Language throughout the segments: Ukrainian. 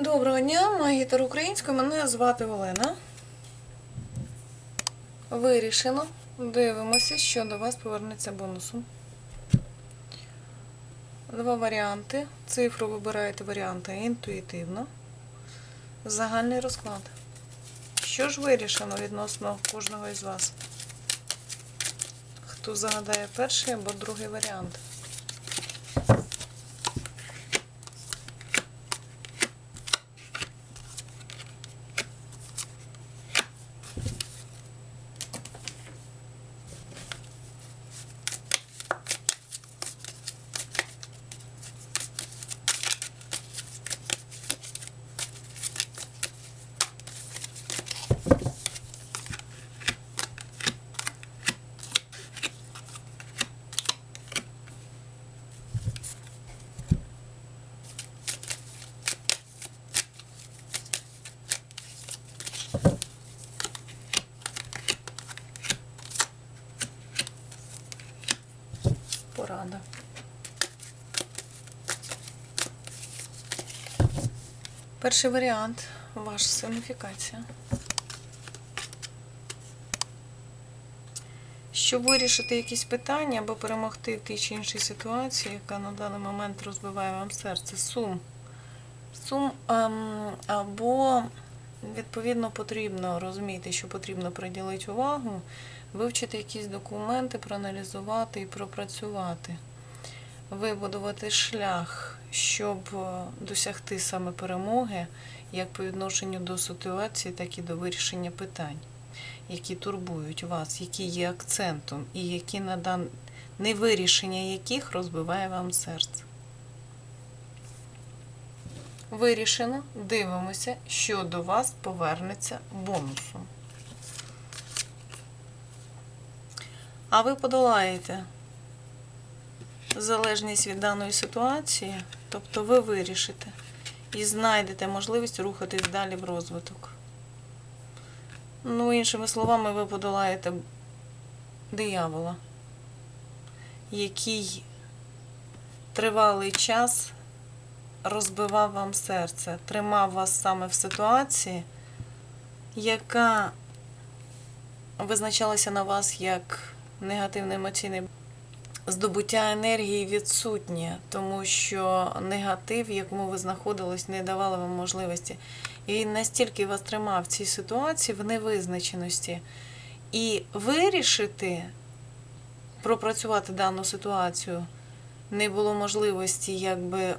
Доброго дня, магітер українською. Мене звати Олена. Вирішено. Дивимося, що до вас повернеться бонусом. Два варіанти. Цифру вибираєте варіанти інтуїтивно. Загальний розклад. Що ж вирішено відносно кожного із вас? Хто загадає перший або другий варіант? Порада. Перший варіант ваша сигніфікація. Щоб вирішити якісь питання або перемогти в тій чи іншій ситуації, яка на даний момент розбиває вам серце, сум. Сум ем, або відповідно потрібно розуміти, що потрібно приділити увагу, вивчити якісь документи, проаналізувати і пропрацювати, вибудувати шлях, щоб е, досягти саме перемоги, як по відношенню до ситуації, так і до вирішення питань, які турбують вас, які є акцентом, і які на дан... невирішення яких розбиває вам серце. Вирішено. Дивимося, що до вас повернеться бонусом. А ви подолаєте залежність від даної ситуації, тобто ви вирішите і знайдете можливість рухатись далі в розвиток. Ну, іншими словами, ви подолаєте диявола, який тривалий час розбивав вам серце, тримав вас саме в ситуації, яка визначалася на вас як негативне емоційне здобуття енергії відсутнє, тому що негатив, якому ви знаходились, не давали вам можливості. І він настільки вас тримав в цій ситуації в невизначеності. І вирішити, пропрацювати дану ситуацію не було можливості, якби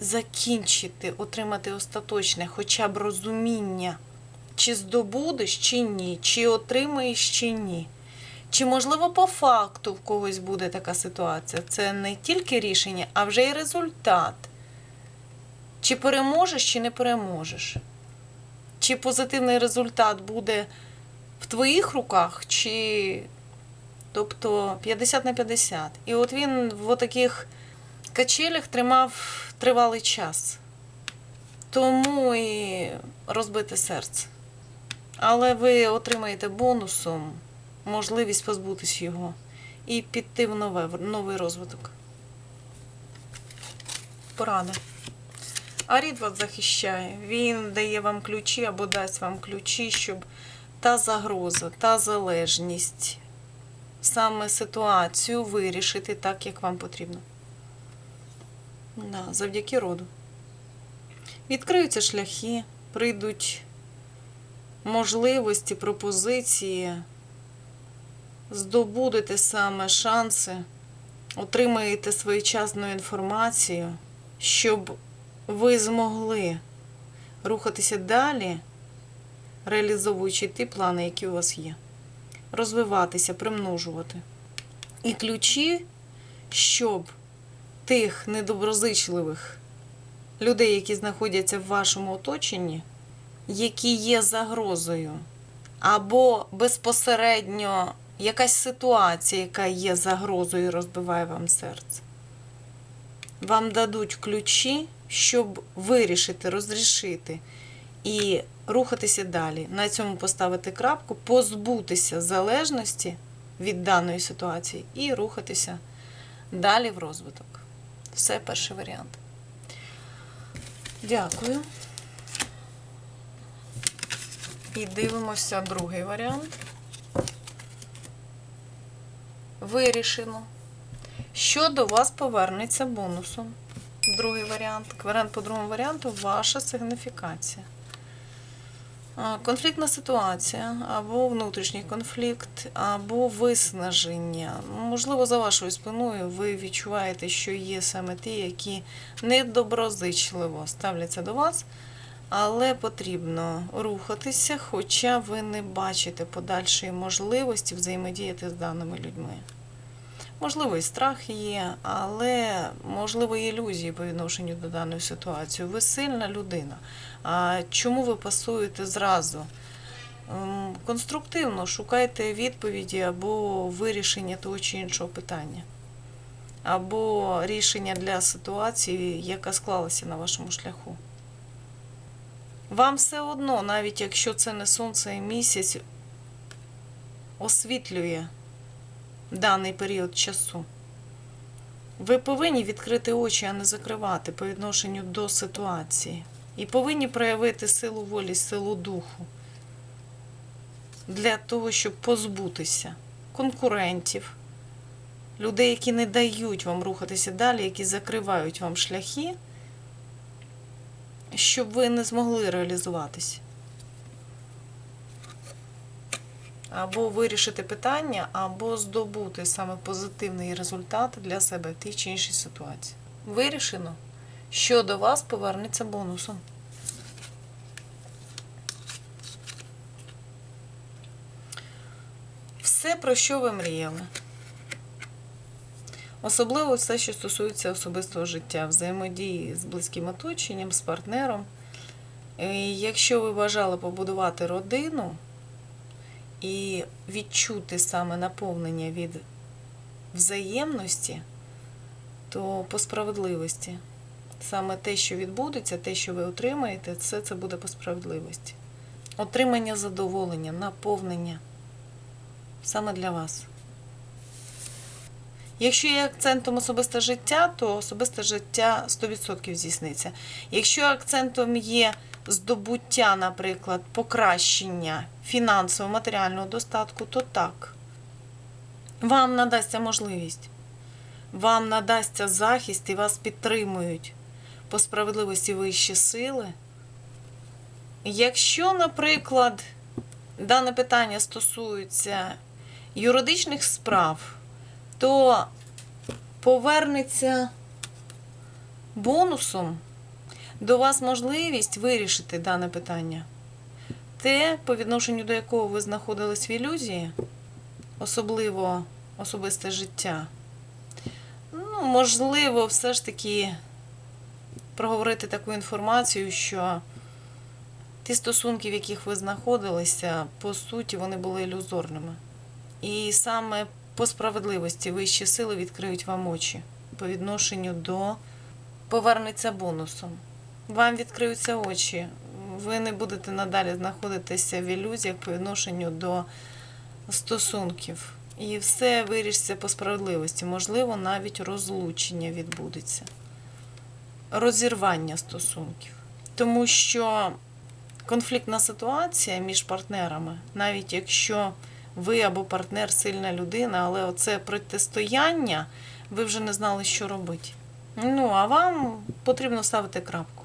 закінчити, отримати остаточне хоча б розуміння, чи здобудеш, чи ні, чи отримаєш, чи ні. Чи, можливо, по факту в когось буде така ситуація? Це не тільки рішення, а вже й результат. Чи переможеш, чи не переможеш. Чи позитивний результат буде в твоїх руках, чи тобто 50 на 50. І от він в таких качелях тримав тривалий час. Тому і розбите серце. Але ви отримаєте бонусом можливість позбутись його і піти в нове, в новий розвиток. Порада. Арід вас захищає. Він дає вам ключі або дасть вам ключі, щоб та загроза, та залежність, саме ситуацію вирішити так, як вам потрібно. Да, завдяки роду. Відкриються шляхи, прийдуть можливості, пропозиції, здобудете саме шанси, отримаєте своєчасну інформацію, щоб ви змогли рухатися далі, реалізовуючи ті плани, які у вас є, розвиватися, примножувати. І ключі, щоб тих недоброзичливих людей, які знаходяться в вашому оточенні, які є загрозою, або безпосередньо якась ситуація, яка є загрозою і розбиває вам серце. Вам дадуть ключі, щоб вирішити, розрішити і рухатися далі. На цьому поставити крапку, позбутися залежності від даної ситуації і рухатися далі в розвиток. Все перший варіант. Дякую. І дивимося другий варіант. Вирішено. Що до вас повернеться бонусом? Другий варіант. Варіант по другому варіанту ваша сигніфікація. Конфліктна ситуація, або внутрішній конфлікт, або виснаження. Можливо, за вашою спиною ви відчуваєте, що є саме ті, які недоброзичливо ставляться до вас, але потрібно рухатися, хоча ви не бачите подальшої можливості взаємодіяти з даними людьми. Можливо, і страх є, але можливо і ілюзії по відношенню до даної ситуації. Ви сильна людина. А чому ви пасуєте зразу? Ем, Конструктивно шукайте відповіді або вирішення того чи іншого питання, або рішення для ситуації, яка склалася на вашому шляху. Вам все одно, навіть якщо це не сонце і місяць, освітлює даний період часу. Ви повинні відкрити очі, а не закривати по відношенню до ситуації. І повинні проявити силу волі, силу духу для того, щоб позбутися конкурентів, людей, які не дають вам рухатися далі, які закривають вам шляхи, щоб ви не змогли реалізуватися. Або вирішити питання, або здобути саме позитивний результат для себе в тій чи іншій ситуації. Вирішено, що до вас повернеться бонусом. Все, про що ви мріяли. Особливо все, що стосується особистого життя, взаємодії з близьким оточенням, з партнером. І Якщо ви бажали побудувати родину, і відчути саме наповнення від взаємності, то по справедливості. Саме те, що відбудеться, те, що ви отримаєте, все це буде по справедливості. Отримання задоволення, наповнення саме для вас. Якщо є акцентом особисте життя, то особисте життя 100% здійсниться. Якщо акцентом є здобуття, наприклад, покращення фінансово матеріального достатку, то так. Вам надасться можливість. Вам надасться захист і вас підтримують по справедливості вищі сили. Якщо, наприклад, дане питання стосується юридичних справ, то повернеться бонусом до вас можливість вирішити дане питання. Те, по відношенню до якого ви знаходились в ілюзії, особливо особисте життя. Ну, можливо, все ж таки проговорити таку інформацію, що ті стосунки, в яких ви знаходилися, по суті, вони були ілюзорними. І саме по справедливості вищі сили відкриють вам очі по відношенню до повернеться бонусом. Вам відкриються очі. Ви не будете надалі знаходитися в ілюзіях по відношенню до стосунків. І все вирішиться по справедливості. Можливо, навіть розлучення відбудеться, розірвання стосунків. Тому що конфліктна ситуація між партнерами, навіть якщо ви або партнер сильна людина, але оце протистояння, ви вже не знали, що робити. Ну, а вам потрібно ставити крапку.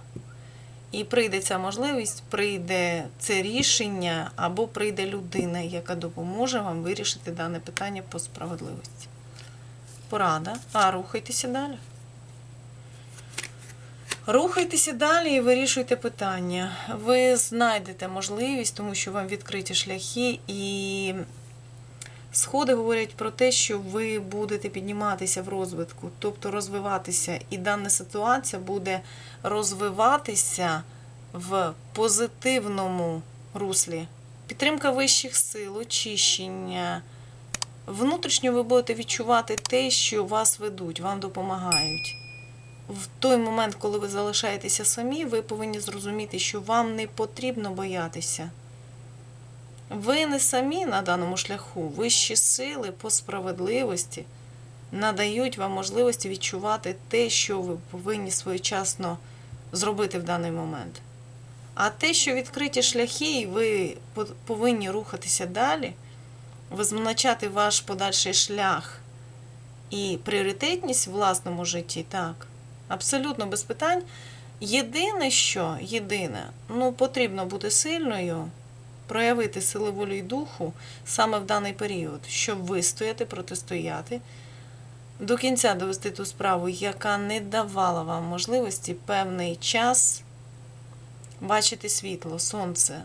І прийде ця можливість, прийде це рішення, або прийде людина, яка допоможе вам вирішити дане питання по справедливості. Порада. А рухайтеся далі. Рухайтеся далі і вирішуйте питання. Ви знайдете можливість, тому що вам відкриті шляхи, і сходи говорять про те, що ви будете підніматися в розвитку, тобто розвиватися, і дана ситуація буде розвиватися в позитивному руслі. Підтримка вищих сил, очищення. Внутрішньо ви будете відчувати те, що вас ведуть, вам допомагають. В той момент, коли ви залишаєтеся самі, ви повинні зрозуміти, що вам не потрібно боятися. Ви не самі на даному шляху, вищі сили по справедливості надають вам можливості відчувати те, що ви повинні своєчасно зробити в даний момент. А те, що відкриті шляхи, і ви повинні рухатися далі, визначати ваш подальший шлях і пріоритетність в власному житті, так, абсолютно без питань. Єдине, що, єдине, ну, потрібно бути сильною, проявити сили волі й духу саме в даний період, щоб вистояти, протистояти, до кінця довести ту справу, яка не давала вам можливості певний час бачити світло, сонце,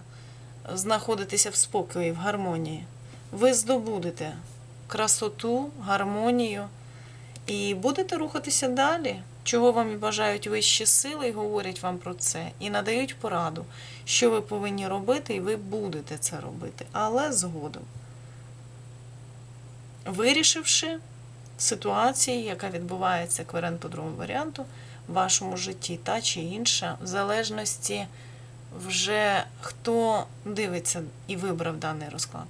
знаходитися в спокої, в гармонії. Ви здобудете красоту, гармонію і будете рухатися далі, чого вам і бажають вищі сили, і говорять вам про це, і надають пораду, що ви повинні робити, і ви будете це робити, але згодом. Вирішивши ситуації, яка відбувається кваріант по другому варіанту в вашому житті, та чи інша, в залежності вже хто дивиться і вибрав даний розклад.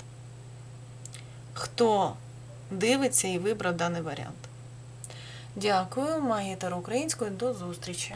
Хто дивиться і вибрав даний варіант. Дякую, магітер українською. До зустрічі.